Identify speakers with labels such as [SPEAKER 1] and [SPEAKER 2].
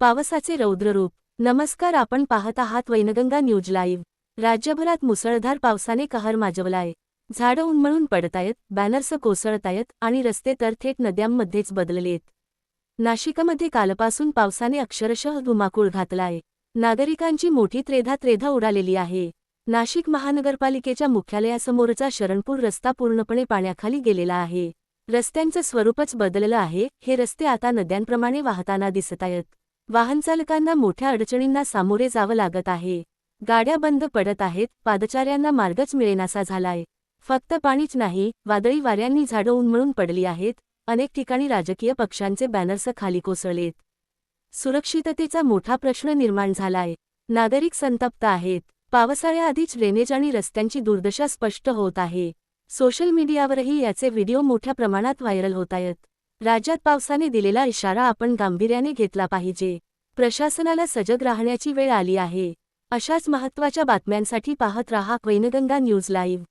[SPEAKER 1] पावसाचे रौद्ररूप. नमस्कार आपण पाहत आहात वैनगंगा न्यूज लाईव्ह. राज्यभरात मुसळधार पावसाने कहर माजवलाय. झाडं उन्मळून पडतायत बॅनर्स कोसळतायत आणि रस्ते तर थेट नद्यांमध्येच बदललेत. नाशिकमध्ये कालपासून पावसाने अक्षरशः धुमाकूळ घातलाय. नागरिकांची मोठी त्रेधा त्रेधा उडालेली आहे. नाशिक महानगरपालिकेच्या मुख्यालयासमोरचा शरणपूर रस्ता पूर्णपणे पाण्याखाली गेलेला आहे. रस्त्यांचं स्वरूपच बदललं आहे. हे रस्ते आता नद्यांप्रमाणे वाहताना दिसतायत. वाहनचालकांना मोठ्या अडचणींना सामोरे जावं लागत आहे. गाड्या बंद पडत आहेत पादचाऱ्यांना मार्गच मिळेनासा झालाय. फक्त पाणीच नाही वादळी वाऱ्यांनी झाडं उन्मळून पडली आहेत अनेक ठिकाणी राजकीय पक्षांचे बॅनर्स खाली कोसळलेत. सुरक्षिततेचा मोठा प्रश्न निर्माण झालाय. नागरिक संतप्त आहेत. पावसाळ्याआधीच ड्रेनेज आणि रस्त्यांची दुर्दशा स्पष्ट होत आहे. सोशल मीडियावरही याचे व्हिडिओ मोठ्या प्रमाणात व्हायरल होत आहेत राज्यात पावसाने दिलेला इशारा आपण गांभीर्याने घेतला पाहिजे. प्रशासनाला सजग राहण्याची वेळ आली आहे. अशाच महत्त्वाच्या बातम्यांसाठी पाहत रहा वैनगंगा न्यूज लाईव्ह.